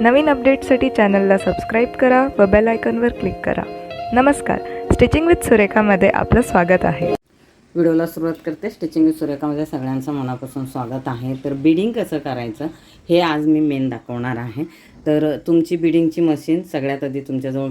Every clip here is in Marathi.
नवीन अपडेटसाठी चॅनलला सबस्क्राईब करा व बेल आयकॉनवर क्लिक करा. नमस्कार. स्टिचिंग विथ सुरेखामध्ये आपलं स्वागत आहे. व्हिडिओला सुरुवात करते. स्टिचिंग सूर्यकामध्ये सगळ्यांचं मनापासून स्वागत आहे. तर बिडिंग कसं करायचं हे आज मी मेन दाखवणार आहे. तर तुमची बिडिंगची मशीन सगळ्यात आधी तुमच्याजवळ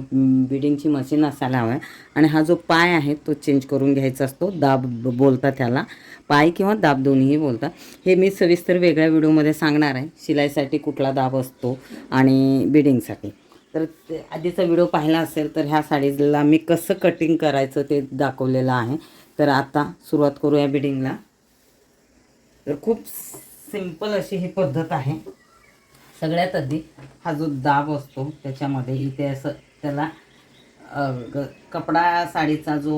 बिडिंगची मशीन असायला हवं आहे. आणि हा जो पाय आहे तो चेंज करून घ्यायचा असतो. दाब बोलता बोलतात त्याला. पाय किंवा दाब दोन्हीही बोलतात. हे मी सविस्तर वेगळ्या व्हिडिओमध्ये सांगणार आहे. शिलाईसाठी कुठला दाब असतो आणि बिडिंगसाठी. तर ते आधीचा व्हिडिओ पाहिला असेल तर ह्या साडीला मी कसं कटिंग करायचं ते दाखवलेलं आहे. तर आता सुरुवात करूया बिडिंगला. तर खूप सिंपल अशी ही पद्धत आहे. सगळ्यात आधी हा जो दाब असतो त्याच्यामध्ये इथे असं त्याला कपडा साडीचा जो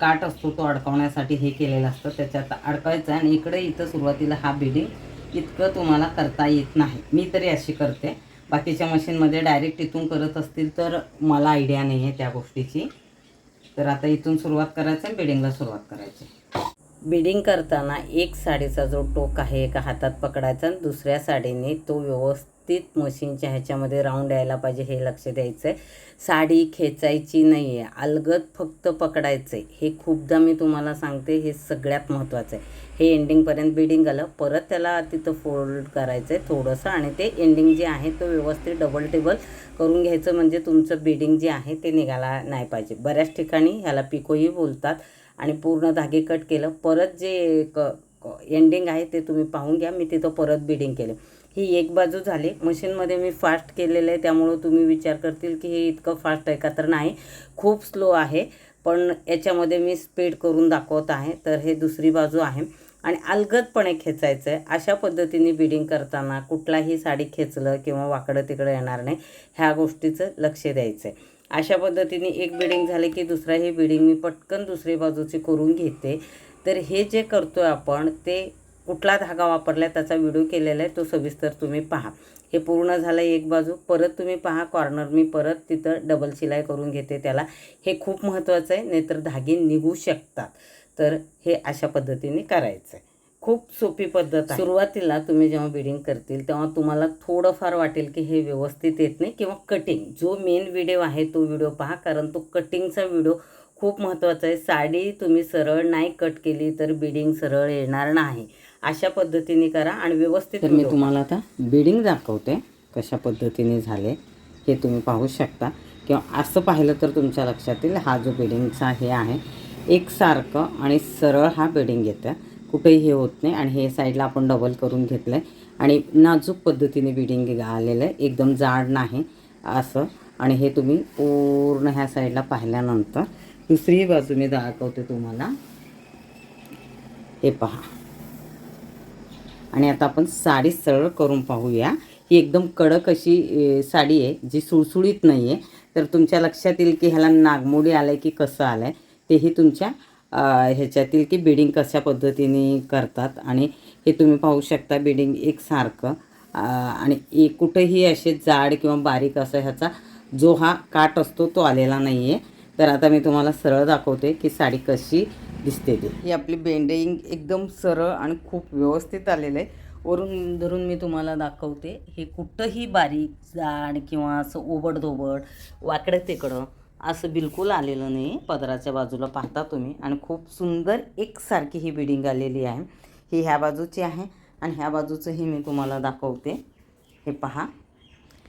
काट असतो तो अडकवण्यासाठी हे केलेलं असतं. त्याच्यात अडकायचं आणि इकडे इथं सुरुवातीला हा बिडिंग इतकं तुम्हाला करता येत नाही. मी तरी अशी करते. बाकीच्या मशीनमध्ये डायरेक्ट इथून करत असतील तर मला आयडिया नाही आहे त्या गोष्टीची. तर आता इथून सुरुवात करायचं आणि बिडिंगला सुरुवात करायची. बिडिंग करताना एक साडीचा जो टोक आहे एका हातात पकडायचा आणि दुसऱ्या साडीने तो व्यवस्थित मशीनच्या ह्याच्यामध्ये राऊंड यायला पाहिजे हे लक्ष द्यायचं आहे साडी खेचायची नाही आहे अलगद फक्त पकडायचं आहे हे खूपदा मी तुम्हाला सांगते हे सगळ्यात महत्त्वाचं आहे हे एंडिंगपर्यंत बिडिंग आलं परत त्याला तिथं फोल्ड करायचं आहे थोडंसं आणि ते एंडिंग जे आहे तो व्यवस्थित डबल टेबल करून घ्यायचं म्हणजे तुमचं बिडिंग जे आहे ते निघायला नाही पाहिजे. बऱ्याच ठिकाणी ह्याला पिकोही बोलतात आणि पूर्ण धागे कट केलं परत जे क एंडिंग आहे ते तुम्ही पाहून घ्या मी तिथं परत बिडिंग केले. ही एक बाजू झाली. मशीनमध्ये मी फास्ट केलेलं आहे त्यामुळं तुम्ही विचार करतील की हे इतकं फास्ट आहे का? तर नाही खूप स्लो आहे. पण याच्यामध्ये मी स्पीड करून दाखवत आहे. तर हे दुसरी बाजू आहे. आणि अलगदपणे खेचायचं आहे अशा पद्धतीने बिडिंग करताना कुठलाही साडी खेचलं किंवा वाकडं तिकडं येणार नाही ह्या गोष्टीचं लक्ष द्यायचं आहे अशा पद्धतीने एक बिडिंग झाले की दुसरा ही बिडिंग मी पटकन दुसरी बाजूची करून घेते. तर हे जे करतो आहे आपण ते कुठला धागा वापरला त्याचा व्हिडिओ केलेला आहे तो सविस्तर तुम्ही पहा. हे पूर्ण झालं एक बाजू परत तुम्ही पहा कॉर्नर मी परत तिथं डबल शिलाई करून घेते त्याला. हे खूप महत्त्वाचं आहे नाहीतर धागे निघू शकतात. तर हे अशा पद्धतीने करायचं आहे खूप सोपी पद्धत सुरुवातीला तुम्ही जेव्हा बिडिंग करतील तेव्हा तुम्हाला थोडंफार वाटेल की हे व्यवस्थित येत नाही किंवा कटिंग जो मेन व्हिडिओ आहे तो व्हिडिओ पहा कारण तो कटिंगचा व्हिडिओ खूप महत्त्वाचा आहे. साडी तुम्ही सरळ नाही कट केली तर बिडिंग सरळ येणार नाही. अशा पद्धतीने करा आणि व्यवस्थित मी तुम्हाला आता बिडिंग दाखवते कशा पद्धतीने झाले हे तुम्ही पाहू शकता. किंवा असं पाहिलं तर तुमच्या लक्षात येईल हा जो बिडिंगचा हे आहे एकसारखं आणि सरळ हा बिडिंग येतं. कुठेही हे होत नाही आणि हे साईडला आपण डबल करून घेतलं आहे आणि नाजूक पद्धतीने बिडिंग आलेलं आहे. एकदम जाड नाही असं. आणि हे तुम्ही पूर्ण ह्या साईडला पाहिल्यानंतर दुसरी बाजू मी दाखवते तुम्हाला. हे पहा. आणि आता आपण साडी सरळ करून पाहूया. ही एकदम कडक अशी साडी आहे जी सुळसुळीत नाही आहे तर तुमच्या लक्षात येईल की ह्याला नागमोडी आलं आहे की कसं आलं आहे तेही तुमच्या ह्याच्यातील की बिडिंग कशा पद्धतीने करतात. आणि हे तुम्ही पाहू शकता बिडिंग एकसारखं आणि एक कुठेही असे जाड किंवा बारीक असं ह्याचा जो हा काट असतो तो आलेला नाही आहे तर आता मी तुम्हाला सरळ दाखवते की साडी कशी दिसते ती. ही आपली बेंडिंग एकदम सरळ आणि खूप व्यवस्थित आलेलं आहे. वरून धरून मी तुम्हाला दाखवते. हे कुठंही बारीक जाड किंवा असं ओबडधोबड वाकडं तिकडं असं बिलकुल आलेलं नाही. पदराच्या बाजूला पाहता तुम्ही. आणि खूप सुंदर एकसारखी ही बिडिंग आलेली आहे. ही ह्या बाजूची आहे आणि ह्या बाजूचंही मी तुम्हाला दाखवते. हे पहा.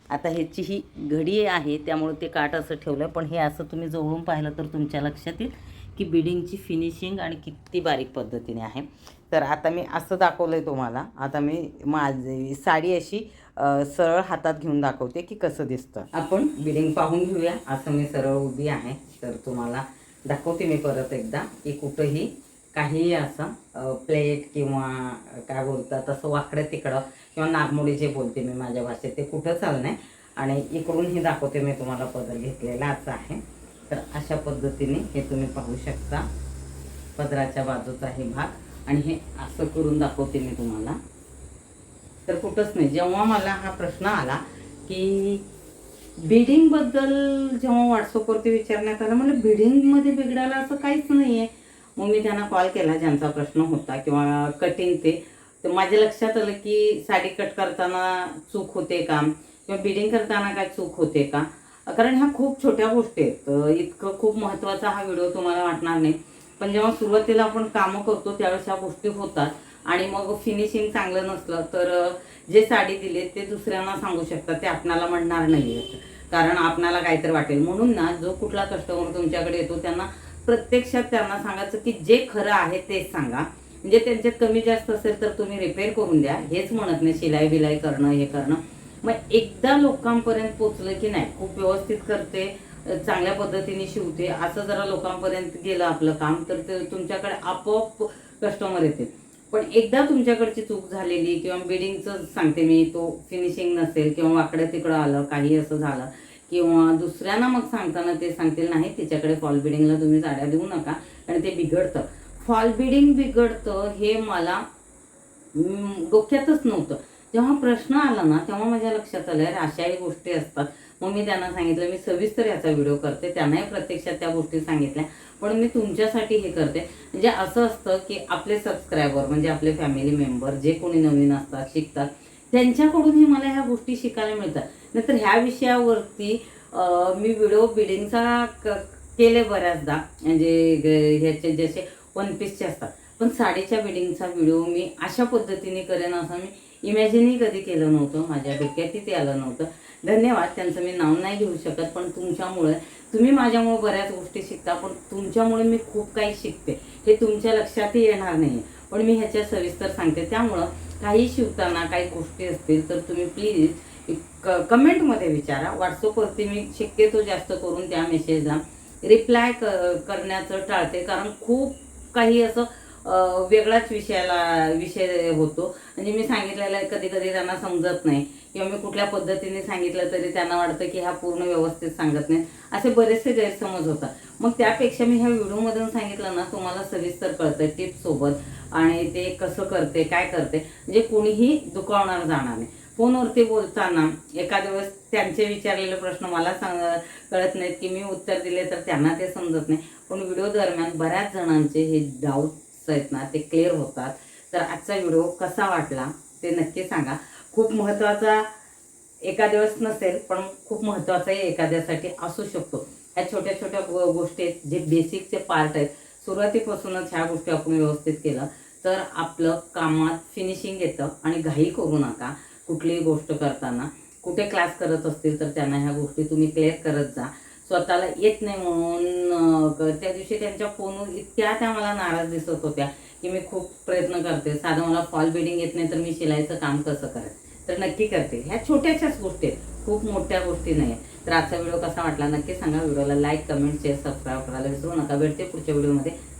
आता ह्याची ही घडी आहे त्यामुळे ते काट असं ठेवलं पण हे असं तुम्ही जवळून पाहिलं तर तुमच्या लक्षात येईल की बिडिंगची फिनिशिंग आणि किती बारीक पद्धतीने आहे. तर आता मी असं दाखवलं आहे तुम्हाला. आता मी माझी साडी अशी सरळ हातात घेऊन दाखवते की कसं दिसतं. आपण बिडिंग पाहून घेऊया. असं मी सरळ उभी आहे. तर तुम्हाला दाखवते मी परत एकदा की कुठंही काहीही असं प्लेट किंवा काय बोलतात तसं वाकडं तिकडं किंवा नागमोडी जे बोलते मी माझ्या भाषेत ते कुठं चाललं नाही आणि इकडूनही दाखवते मी तुम्हाला पदर घेतलेलाच आहे. तर अशा पद्धतीने हे तुम्ही पाहू शकता. पदराच्या बाजूचा हे भाग. आणि हे असं करून दाखवते मी तुम्हाला. तर कुठंच नाही. जेव्हा मला हा प्रश्न आला की बिडिंगबद्दल जेव्हा व्हॉट्सअपवरती विचारण्यात आलं म्हणजे बिडिंगमध्ये बिघडायला असं काहीच नाही आहे मग मी त्यांना कॉल केला ज्यांचा प्रश्न होता किंवा कटिंग ते. तर माझ्या लक्षात आलं की साडी कट करताना चूक होते का? किंवा बिडिंग करताना काय चूक होते का? कारण ह्या खूप छोट्या गोष्टी आहेत. इतकं खूप महत्त्वाचा हा व्हिडिओ तुम्हाला वाटणार नाही. पण जेव्हा सुरुवातीला आपण कामं करतो त्यावेळेस ह्या गोष्टी होतात. आणि मग फिनिशिंग चांगलं नसलं तर जे साडी दिले ते दुसऱ्यांना सांगू शकतात. ते आपणाला म्हणणार नाही कारण आपणाला काहीतरी वाटेल. म्हणून ना जो कुठला कस्टमर तुमच्याकडे येतो त्यांना प्रत्यक्षात त्यांना सांगायचं की जे खरं आहे तेच सांगा. म्हणजे त्यांच्यात कमी जास्त असेल तर तुम्ही रिपेअर करून द्या. हेच म्हणत नाही शिलाई बिलाई करणं हे करणं. मग एकदा लोकांपर्यंत पोचलं की नाही खूप व्यवस्थित करते चांगल्या पद्धतीने शिवते असं जरा लोकांपर्यंत गेलं आपलं काम तर ते तुमच्याकडे आपोआप कस्टमर येते पण एकदा तुमच्याकडची चूक झालेली किंवा बिडिंगचं सांगते मी तो फिनिशिंग नसेल किंवा वाकडं तिकडं आलं काही असं झालं किंवा दुसऱ्यांना मग सांगताना ते सांगतील नाही तिच्याकडे फॉल बिडिंगला तुम्ही साड्या देऊ नका. आणि ते बिघडतं. फॉल बिडिंग बिघडतं हे मला डोक्यातच नव्हतं. जेव्हा प्रश्न आला ना तेव्हा माझ्या लक्षात आलं अरे अशाही गोष्टी असतात. मग मी त्यांना सांगितलं मी सविस्तर याचा व्हिडिओ करते. त्यांनाही प्रत्यक्षात त्या गोष्टी सांगितल्या. पण मी तुमच्यासाठी हे करते. म्हणजे असं असतं की आपले सबस्क्रायबर म्हणजे आपले फॅमिली मेंबर जे कोणी नवीन असतात शिकतात त्यांच्याकडूनही मला ह्या गोष्टी शिकायला मिळतात. नंतर ह्या विषयावरती मी व्हिडिओ बिडिंगचा क- केले बऱ्याचदा. म्हणजे ह्याचे जसे वन पीसचे असतात. पण साडीच्या बिडिंगचा व्हिडिओ मी अशा पद्धतीने करेन असं मी इमॅजिनही कधी केलं नव्हतं. माझ्या डोक्यातही ते आलं नव्हतं. धन्यवाद. त्यांचं मी नाव नाही घेऊ शकत पण तुमच्यामुळे तुम्ही माझ्यामुळे बऱ्याच गोष्टी शिकता पण तुमच्यामुळे मी खूप काही शिकते. हे तुमच्या लक्षातही येणार नाही पण मी ह्याच्या सविस्तर सांगते. त्यामुळं काही शिवताना काही गोष्टी असतील तर तुम्ही प्लीज क कमेंटमध्ये विचारा. व्हॉट्सअपवरती मी शक्यतो जास्त करून त्या मेसेजला रिप्लाय क करण्याचं टाळते. कारण खूप काही असं वेगळाच विषयाला विषय होतो. म्हणजे मी सांगितलेलं आहे कधी कधी त्यांना समजत नाही. किंवा मी कुठल्या पद्धतीने सांगितलं तरी त्यांना वाटतं की हा पूर्ण व्यवस्थित सांगत नाही. असे बरेचसे गैरसमज होतात. मग त्यापेक्षा मी ह्या व्हिडिओमधून सांगितलं ना तुम्हाला सविस्तर कळतंय टिप्ससोबत आणि ते कसं करते काय करते. म्हणजे कोणीही दुखावणार जाणार नाही. फोनवरती बोलताना एखाद्या वेळेस त्यांचे विचारलेले प्रश्न मला सांग कळत नाहीत की मी उत्तर दिले तर त्यांना ते समजत नाही. पण व्हिडिओ दरम्यान बऱ्याच जणांचे हे डाऊट्स आहेत ना ते क्लिअर होतात. तर आजचा व्हिडिओ कसा वाटला ते नक्की सांगा. खूप महत्त्वाचा एखाद्या वेळेस नसेल पण खूप महत्त्वाचाही एखाद्यासाठी असू शकतो. ह्या छोट्या छोट्या गोष्टी आहेत जे बेसिकचे पार्ट आहेत. सुरुवातीपासूनच ह्या गोष्टी आपण व्यवस्थित केलं. तर आपलं कामात फिनिशिंग येतं आणि घाई करू नका. कुठलीही गोष्ट करताना कुठे क्लास करत असतील तर त्यांना ह्या गोष्टी तुम्ही क्लिअर करत जा. स्वतःला येत नाही म्हणून त्या दिवशी त्यांच्या फोनवर इतक्या त्या मला नाराज दिसत होत्या की मी खूप प्रयत्न करते. साधं मला फॉल बिडिंग येत नाही तर मी शिलाईचं काम कसं करेन? तर नक्की करते. ह्या छोट्याशाच गोष्टी आहेत. खूप मोठ्या गोष्टी नाही आहेत. तर आजचा व्हिडिओ कसा वाटला नक्की सांगा. व्हिडिओला लाईक कमेंट शेअर सबस्क्राईब करायला विसरू नका. भेटते पुढच्या व्हिडिओमध्ये